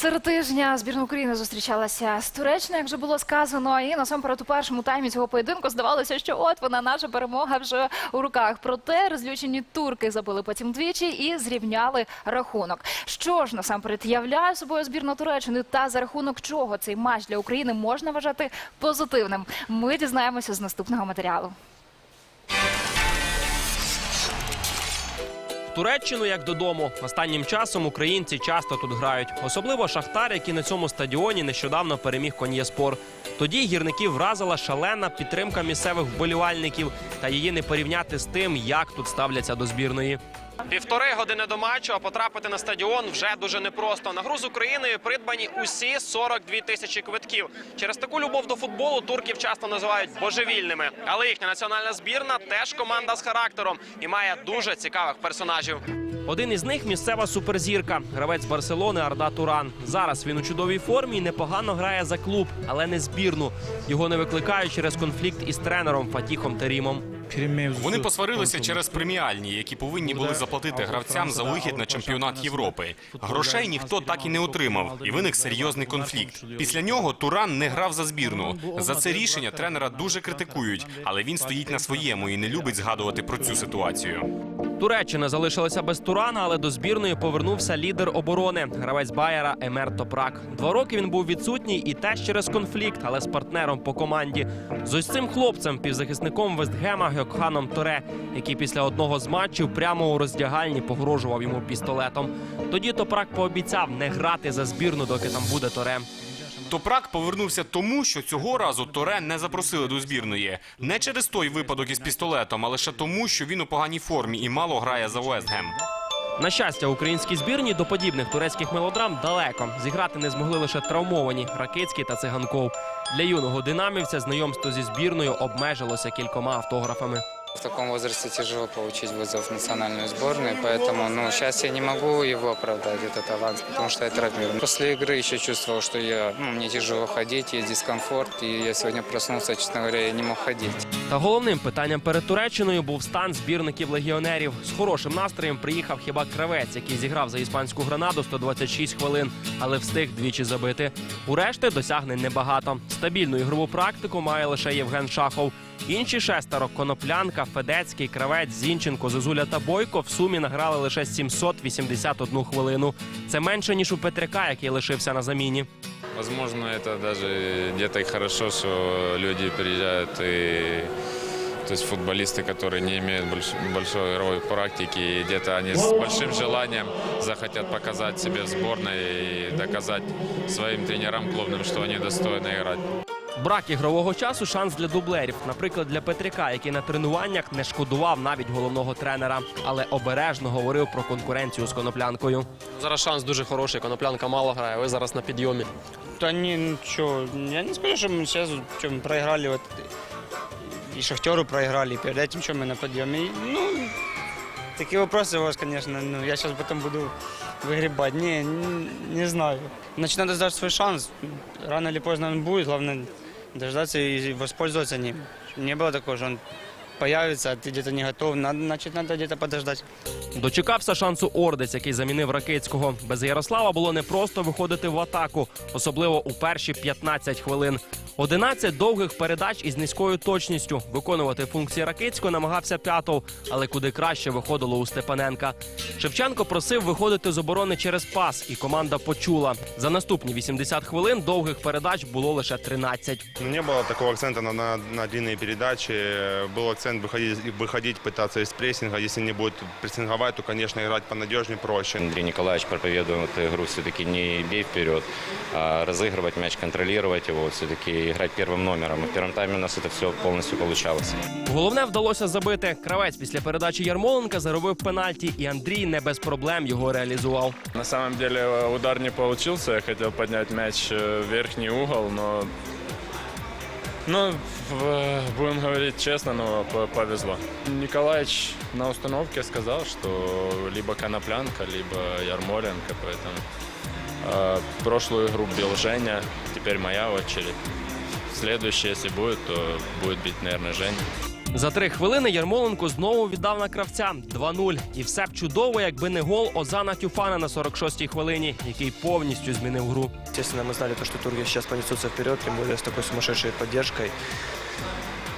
Серед тижня збірна України зустрічалася з Туреччиною, як вже було сказано. І насамперед у першому таймі цього поєдинку здавалося, що от вона наша перемога вже у руках. Проте розлючені турки забили потім двічі і зрівняли рахунок. Що ж насамперед являє собою збірна Туреччини та за рахунок чого цей матч для України можна вважати позитивним? Ми дізнаємося з наступного матеріалу. Туреччину як додому. Останнім часом українці часто тут грають. Особливо Шахтар, який на цьому стадіоні нещодавно переміг Кон'єспор. Тоді гірників вразила шалена підтримка місцевих вболівальників та її не порівняти з тим, як тут ставляться до збірної. Півтори години до матчу, а потрапити на стадіон вже дуже непросто. На гру з Україною придбані усі 42 тисячі квитків. Через таку любов до футболу турків часто називають божевільними. Але їхня національна збірна теж команда з характером і має дуже цікавих персонажів. Один із них місцева суперзірка, гравець Барселони Арда Туран. Зараз він у чудовій формі і непогано грає за клуб, але не збірну. Його не викликають через конфлікт із тренером Фатіхом Терімом. Вони посварилися через преміальні, які повинні були заплатити гравцям за вихід на чемпіонат Європи. Грошей ніхто так і не отримав, і виник серйозний конфлікт. Після нього Туран не грав за збірну. За це рішення тренера дуже критикують, але він стоїть на своєму і не любить згадувати про цю ситуацію. Туреччина залишилася без Турана, але до збірної повернувся лідер оборони, гравець Байера Емер Топрак. Два роки він був відсутній і теж через конфлікт, але з партнером по команді. З ось цим хлопцем, півзахисником Вестгема Гьокханом Торе, який після одного з матчів прямо у роздягальні погрожував йому пістолетом. Тоді Топрак пообіцяв не грати за збірну, доки там буде Торе. Топрак повернувся тому, що цього разу Торе не запросили до збірної. Не через той випадок із пістолетом, а лише тому, що він у поганій формі і мало грає за Вестгем. На щастя, українській збірні до подібних турецьких мелодрам далеко. Зіграти не змогли лише травмовані Ракицький та Циганков. Для юного динамівця знайомство зі збірною обмежилося кількома автографами. В таком возрасте тяжело получить вызов в национальную сборную, поэтому ну, сейчас я не могу его оправдать, этот аванс, потому что я травмирован. После игры еще чувствовал, что я, ну, мне тяжело ходить, есть дискомфорт, и я сегодня проснулся, честно говоря, я не мог ходить. Та головним питанням перед Туреччиною був стан збірників легіонерів. З хорошим настроєм приїхав хіба кравець, який зіграв за іспанську гранаду 126 хвилин, але встиг двічі забити. У решти досягнень небагато. Стабільну ігрову практику має лише Євген Шахов. Інші шестеро Коноплянка, Федецький, Кравець, Зінченко, Зозуля та Бойко в сумі награли лише 781 хвилину. Це менше ніж у Петряка, який лишився на заміні. Возможно, это даже где-то и хорошо, что люди приезжают и то есть футболисты, которые не имеют больш- большой игровой практики, и где-то они с большим желанием захотят показать себе в сборной и доказать своим тренерам клубным, что они достойны играть. Брак ігрового часу шанс для дублерів. Наприклад, для Петряка, який на тренуваннях не шкодував навіть головного тренера, але обережно говорив про конкуренцію з коноплянкою. Зараз шанс дуже хороший, коноплянка мало грає, ви зараз на підйомі. Да не, ну что, я не скажу, что мы сейчас что, мы проиграли вот и Шахтеру проиграли, и перед этим что мы на подъеме. И, Ну, такие вопросы у вас, конечно, ну, я сейчас потом буду выгребать. Не, не, не знаю. Значит, надо дать свой шанс. Рано или поздно он будет, главное дождаться и воспользоваться ним. Не было такого, что он появится, а ты где-то не готов. Надо, значит, надо где-то подождать. Дочекався шансу Ордець, який замінив Ракицького. Без Ярослава було непросто виходити в атаку, особливо у перші 15 хвилин. 11 довгих передач із низькою точністю. Виконувати функції Ракицького намагався П'ятов, але куди краще виходило у Степаненка. Шевченко просив виходити з оборони через пас, і команда почула. За наступні 80 хвилин довгих передач було лише 13. Ну, Не было такого акцента на, на, на длинные передачи. Был акцент выходить, выходить, пытаться из прессинга. Если не будет прессинговать, то, конечно, играть понадежнее, проще. Андрей Николаевич проповедует игру все-таки не бей вперед, а разыгрывать мяч, контролировать его, все-таки играть первым номером. И в первом тайме у нас это все полностью получалось. Головне вдалося забити. Кравець після передачі Ярмоленка заробив пенальті, і Андрій не без проблем його реалізував. На самом деле удар не получился, я хотел поднять мяч э, в верхний угол, но... Ну, будем говорить честно, но повезло. Николаевич на установке сказал, что либо Коноплянка, либо Ярмоленко, поэтому э, прошлую игру бил Женя, теперь моя очередь. Следующее, если будет, то будет бить, наверное, Женя. За три хвилини Ярмоленко знову віддав на кравця 2-0. І все б чудово, якби не гол Озана Тюфана на 46-й хвилині, який повністю змінив гру. Естественно, мы знали, то, что турки сейчас понесутся вперед, тем более с такой сумасшедшей поддержкой.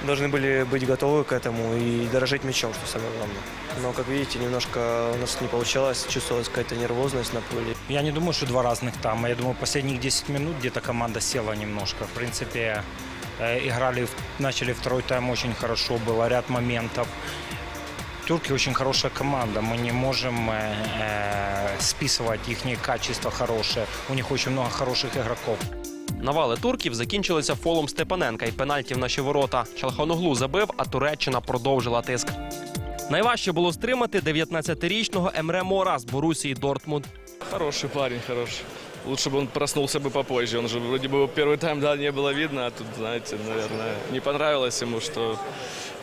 Должны были быть готовы к этому и дорожить мячом, что самое главное. Но, как видите, немножко у нас не получалось, чувствовалась какая-то нервозность на поле. Я не думаю, что два разных там. Я думаю, последних 10 минут где-то команда села немножко. В принципе, э, играли, в- начали второй тайм очень хорошо, было ряд моментов. Турки очень хорошая команда. Мы не можем э, э, списывать их качество хорошее. У них очень много хороших игроков. Навали турків закінчилися фолом Степаненка і пенальті в наші ворота. Чалханоглу забив, а Туреччина продовжила тиск. Найважче було стримати 19-річного Емре Мора з Борусії Дортмунд. Хороший парень, хороший. Лучше бы он проснулся бы попозже. Он же вроде бы первый тайм, да, не было видно, а тут, знаете, наверное, не понравилось ему, что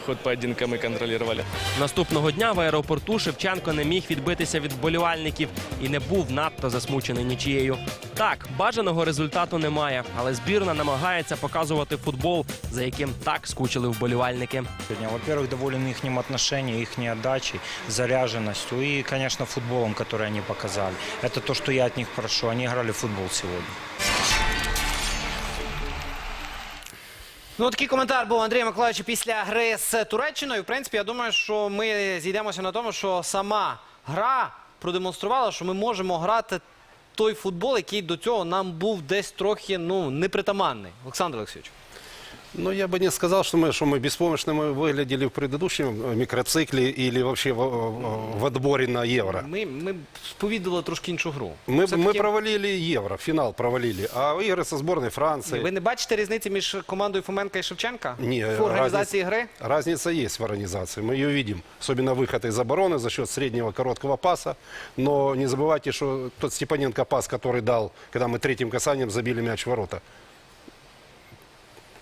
ход поединка мы контролировали. Наступного дня в аеропорту Шевченко не міг відбитися від вболівальників і не був надто засмучений нічією. Так, бажаного результату немає, але збірна намагається показувати футбол, за яким так скучили вболівальники. Сегодня, Во-первых, доволен их отношением, их отдачей, заряженностью и, конечно, футболом, который они показали. Это то, что я от них прошу. Они играли в футбол сегодня. Ну, такий коментар був Андрія Миколаївича після гри з Туреччиною. В принципі, я думаю, що ми зійдемося на тому, що сама гра продемонструвала, що ми можемо грати той футбол, який до цього нам був десь трохи ну, непритаманний. Олександр Олексійович. Ну, я бы не сказал, что мы, что мы беспомощно мы выглядели в предыдущем э, микроцикле или вообще в, в- в отборе на Евро. Ми, ми сповідали трошки іншу гру. Мы, Все-таки мы провалили Евро, финал провалили. А игры со сборной Франции... Ви не бачите різниці між командою Фоменка і Шевченка? Ні, в організації гри? Разница есть в организации, мы ее видим. Особенно выход из обороны за счет среднего короткого паса. Но не забывайте, что тот Степаненко пас, который дал, когда мы третьим касанием забили мяч в ворота,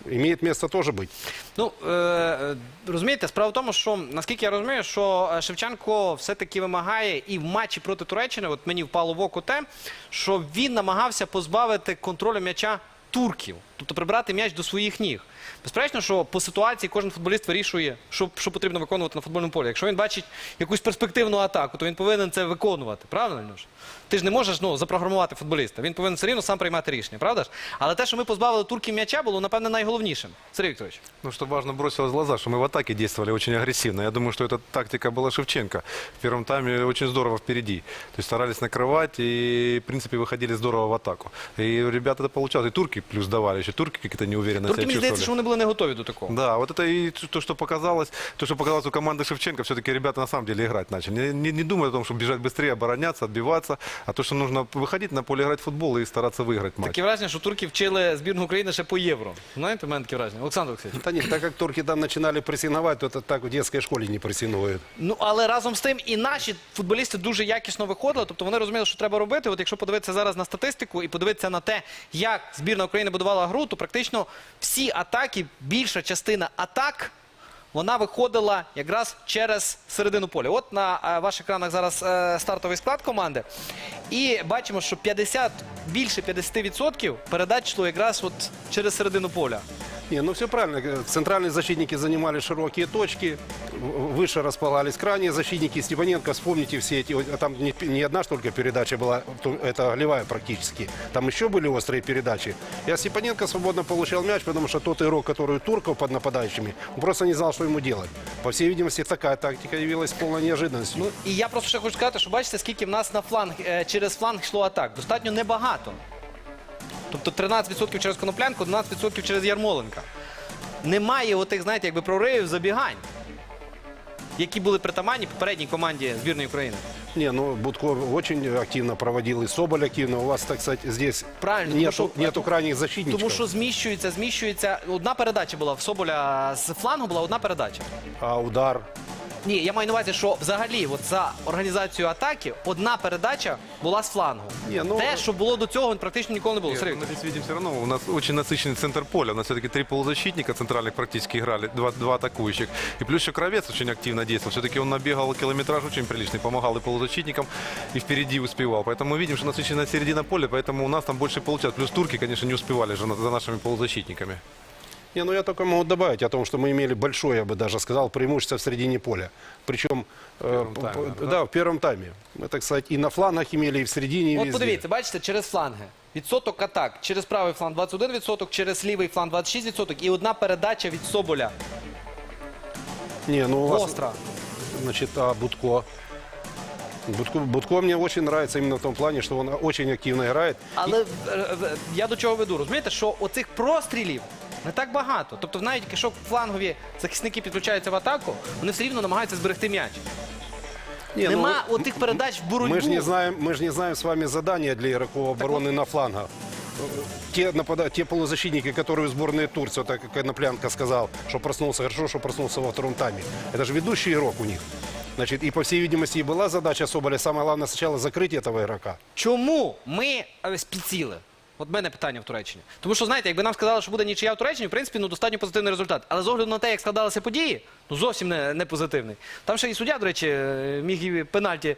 имеет место тоже быть. Ну е, розумієте, справа в тому, що наскільки я розумію, що е, Шевченко все-таки вимагає і в матчі проти Туреччини, от мені впало в око те, що він намагався позбавити контролю м'яча турків, тобто прибрати м'яч до своїх ніг. Безперечно, що по ситуації кожен футболіст вирішує, що, що потрібно виконувати на футбольному полі. Якщо він бачить якусь перспективну атаку, то він повинен це виконувати. Правильно, Льош? Ти ж не можеш ну, запрограмувати футболіста. Він повинен все рівно сам приймати рішення, правда ж? Але те, що ми позбавили турків м'яча, було, напевне, найголовнішим. Сергій Вікторович. Ну, что важно бросилось в глаза, что мы в атаке действовали очень агрессивно. Я думаю, что эта тактика была Шевченко. В первом тайме очень здорово впереди. То есть старались накрывать и, в принципе, выходили здорово в атаку. И у ребят это получалось. И турки плюс давали еще. Турки как-то неуверенно Турки, себя мені здається, що чувствовали. вони були не готові до такого. Да, вот это и то, что показалось, то, что показалось у команды Шевченко, все-таки ребята на самом деле играть начали. Не, не, не думают о том, чтобы бежать быстрее, обороняться, отбиваться, а то, что нужно выходить на поле играть в футбол и стараться выиграть матч. Таке враження, що турки вчили збірну України ще по євро. Знаєте, в мене таке враження. Олександр Олексійович. Да нет, так как турки там начинали прессинговать, то это так в детской школе не прессингуют. Ну але разом з тим і наші футболісти дуже якісно виходили. Тобто вони розуміли, що треба робити. От якщо подивитися зараз на статистику і подивитися на те, як збірна України будувала гру, то практично всі атаки, більша частина атак. Вона виходила якраз через середину поля. От на е, ваших екранах зараз е, стартовий склад команди. І бачимо, що 50, більше 50% передач йшло якраз от через середину поля. Не, ну все правильно. Центральные защитники занимали широкие точки, в- выше располагались крайние защитники. Степаненко, вспомните все эти, вот, а там не, не одна ж только передача была, то- это голевая практически. Там еще были острые передачи. Я Степаненко свободно получал мяч, потому что тот игрок, который у турков под нападающими, он просто не знал, что ему делать. По всей видимости, такая тактика явилась полной неожиданностью. Ну і я просто ще хочу сказати, що бачите, скільки в нас на фланг е, через фланг йшло атак. Достатньо небагато. Тобто 13% через Коноплянку, 12% через Ярмоленка. Немає отих, знаєте, якби проривів забігань, які були притаманні попередній команді збірної України. Не, ну Будко очень активно проводил, и Соболь активно. У вас, так сказать, здесь Правильно, тому нету, що- нету крайних защитников. Тому що зміщується, зміщується. Одна передача була в Соболя з флангу була одна передача. А удар Ні, я маю на увазі, що взагалі от за організацію атаки одна передача була з флангу. Ні, ну- Те, що було до цього, практично ніколи не було. Нет, Сергій мы здесь видим все равно, у нас очень насыщенный центр поля. У нас все-таки три полузащитника центральных практически играли, два, два атакующих. И плюс еще Кровец очень активно действовал. Все-таки он набегал километраж очень приличный, помогал и полузащитникам, и впереди успевал. Поэтому мы видим, что насыщенная середина поля, поэтому у нас там больше получалось. Плюс турки, конечно, не успевали же на- за нашими полузащитниками. Не, ну я только могу добавить о том, что мы имели большое, я бы даже сказал, преимущество в середине поля. Причем, э, первом п- тайме, п- да, в первом тайме. Мы, так сказать, и на флангах имели, и в середине, и От везде. подивіться, бачите, через фланги. Відсоток атак. Через правий фланг 21%, через лівий фланг 26% і одна передача від Соболя. Не, ну у вас, Остро. значит, а Будко? Будко, Будко мне очень нравится именно в том плане, что он очень активно играет. Але е, е, я до чого веду? Розумієте, що оцих прострілів не так багато. Тобто, навіть якщо флангові захисники підключаються в атаку, вони все рівно намагаються зберегти м'яч. Не, ну, Нема отих передач в боротьбу. Мы же не знаем, мы же не знаем с вами задания для игроков обороны на флангах. Те, напада... те полузащитники, которые в сборной Турции, вот так как Коноплянка сказал, что проснулся хорошо, что проснулся во втором тайме. Это же ведущий игрок у них. Значит, и по всей видимости и была задача Соболя, самое главное сначала закрыть этого игрока. Чому ми е, спіціли? От мене питання в Туреччині. Тому що, знаєте, якби нам сказали, що буде нічия в Туреччині, в принципі, ну достатньо позитивний результат. Але з огляду на те, як складалися події, ну зовсім не, не позитивний. Там ще і суддя, до речі, е, міг і пенальті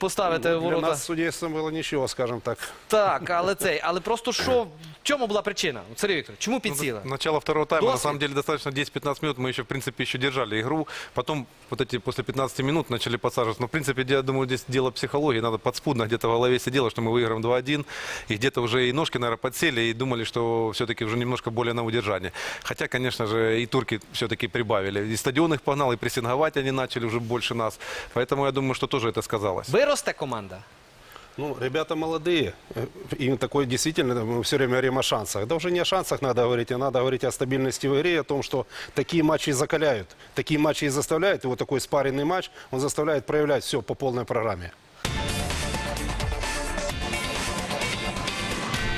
поставити в Для ворота. нас судейством было ничего, скажем так. Так, але цей, але просто що, в чому була причина? От, Сергій Вікторович, чому підсіли? Начало второго тайма, на Досвід. самом деле, достаточно 10-15 минут. Мы еще, в принципе, еще держали игру. Потом, вот эти после 15 минут начали подсаживаться. Но, в принципе, я думаю, здесь дело психологии. Надо подспудно где-то в голове сидело, что мы выиграем 2-1. И где-то уже и ножки, наверное, подсели и думали, что все-таки уже немножко более на удержание. Хотя, конечно же, и турки все-таки прибавили. И стадион их погнал, и прессинговать они начали уже больше нас. Поэтому я думаю, что тоже это сказалось. Виросте команда. Ну, ребята молодые. Э, Им такой действительно, мы все время говорим о шансах. Да уже не о шансах надо говорить, а надо говорить о стабильности в игре, о том, что такие матчи закаляют. Такие матчи и заставляют. И вот такой спаренный матч, он заставляет проявлять все по полной программе.